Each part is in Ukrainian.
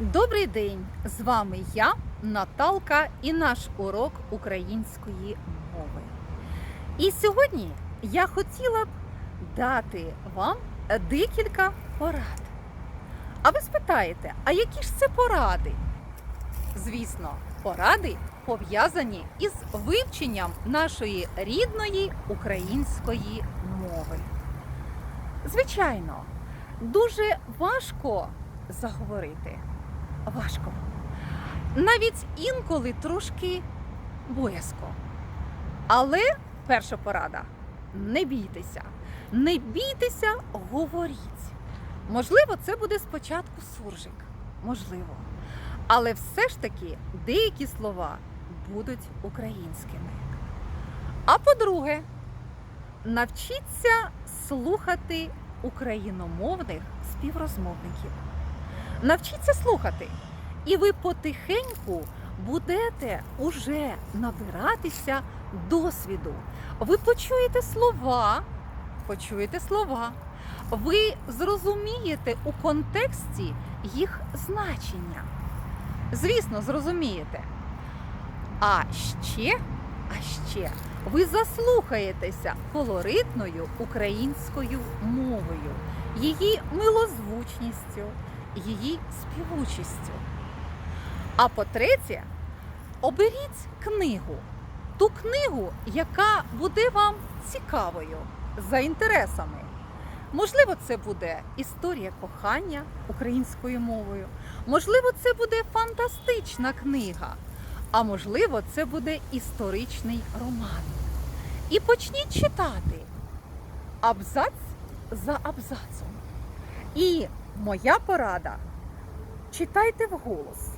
Добрий день! З вами я, Наталка, і наш урок української мови. І сьогодні я хотіла б дати вам декілька порад. А ви спитаєте, а які ж це поради? Звісно, поради пов'язані із вивченням нашої рідної української мови. Звичайно, дуже важко заговорити. Важко. Навіть інколи трошки боязко. Але перша порада не бійтеся. Не бійтеся, говоріть. Можливо, це буде спочатку суржик. Можливо. Але все ж таки деякі слова будуть українськими. А по-друге, навчіться слухати україномовних співрозмовників. Навчіться слухати, і ви потихеньку будете уже набиратися досвіду. Ви почуєте слова, почуєте слова, ви зрозумієте у контексті їх значення. Звісно, зрозумієте. А ще, а ще ви заслухаєтеся колоритною українською мовою, її милозвучністю, її співучістю. А по-третє, оберіть книгу, ту книгу, яка буде вам цікавою за інтересами. Можливо, це буде історія кохання українською мовою, можливо, це буде фантастична книга, а можливо, це буде історичний роман. І почніть читати абзац за абзацом. І моя порада читайте вголос.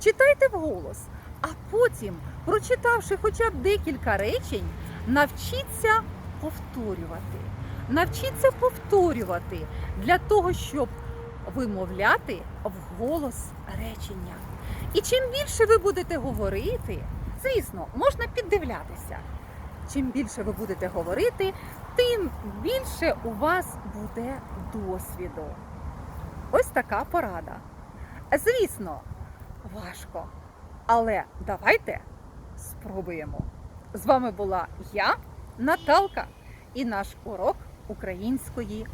Читайте вголос, а потім, прочитавши хоча б декілька речень, навчіться повторювати. Навчіться повторювати для того, щоб вимовляти вголос речення. І чим більше ви будете говорити, звісно, можна піддивлятися. Чим більше ви будете говорити, тим більше у вас буде досвіду. Ось така порада. Звісно, важко. Але давайте спробуємо. З вами була я, Наталка, і наш урок української